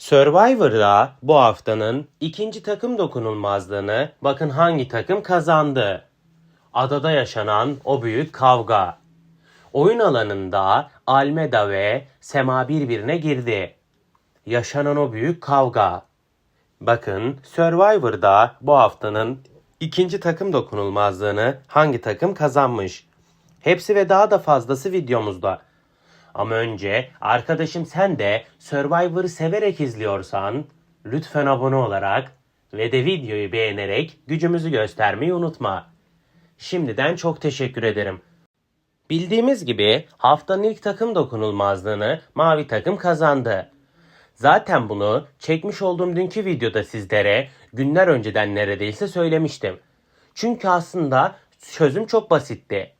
Survivor'da bu haftanın ikinci takım dokunulmazlığını bakın hangi takım kazandı. Adada yaşanan o büyük kavga. Oyun alanında Almeda ve Sema birbirine girdi. Yaşanan o büyük kavga. Bakın Survivor'da bu haftanın ikinci takım dokunulmazlığını hangi takım kazanmış? Hepsi ve daha da fazlası videomuzda. Ama önce arkadaşım sen de Survivor'ı severek izliyorsan lütfen abone olarak ve de videoyu beğenerek gücümüzü göstermeyi unutma. Şimdiden çok teşekkür ederim. Bildiğimiz gibi haftanın ilk takım dokunulmazlığını mavi takım kazandı. Zaten bunu çekmiş olduğum dünkü videoda sizlere günler önceden neredeyse söylemiştim. Çünkü aslında çözüm çok basitti.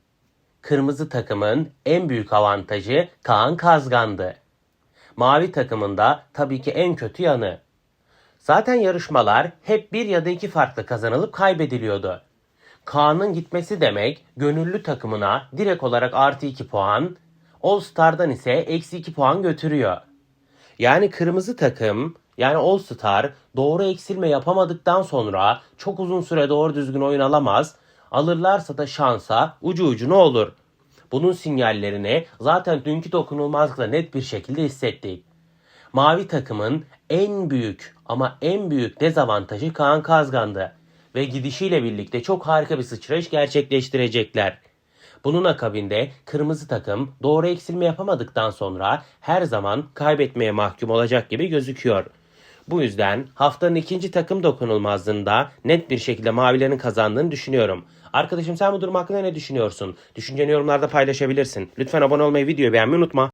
Kırmızı takımın en büyük avantajı Kaan Kazgan'dı. Mavi takımın da tabii ki en kötü yanı. Zaten yarışmalar hep bir ya da iki farklı kazanılıp kaybediliyordu. Kaan'ın gitmesi demek gönüllü takımına direkt olarak artı 2 puan, All Star'dan ise eksi 2 puan götürüyor. Yani kırmızı takım yani All Star doğru eksilme yapamadıktan sonra çok uzun süre doğru düzgün oyun alamaz. Alırlarsa da şansa ucu ucuna olur. Bunun sinyallerini zaten dünkü dokunulmazlıkla net bir şekilde hissettik. Mavi takımın en büyük ama en büyük dezavantajı Kaan Kazgan'dı. Ve gidişiyle birlikte çok harika bir sıçrayış gerçekleştirecekler. Bunun akabinde kırmızı takım doğru eksilme yapamadıktan sonra her zaman kaybetmeye mahkum olacak gibi gözüküyor. Bu yüzden haftanın ikinci takım dokunulmazlığında net bir şekilde mavilerin kazandığını düşünüyorum. Arkadaşım sen bu durum hakkında ne düşünüyorsun? Düşünceni yorumlarda paylaşabilirsin. Lütfen abone olmayı, videoyu beğenmeyi unutma.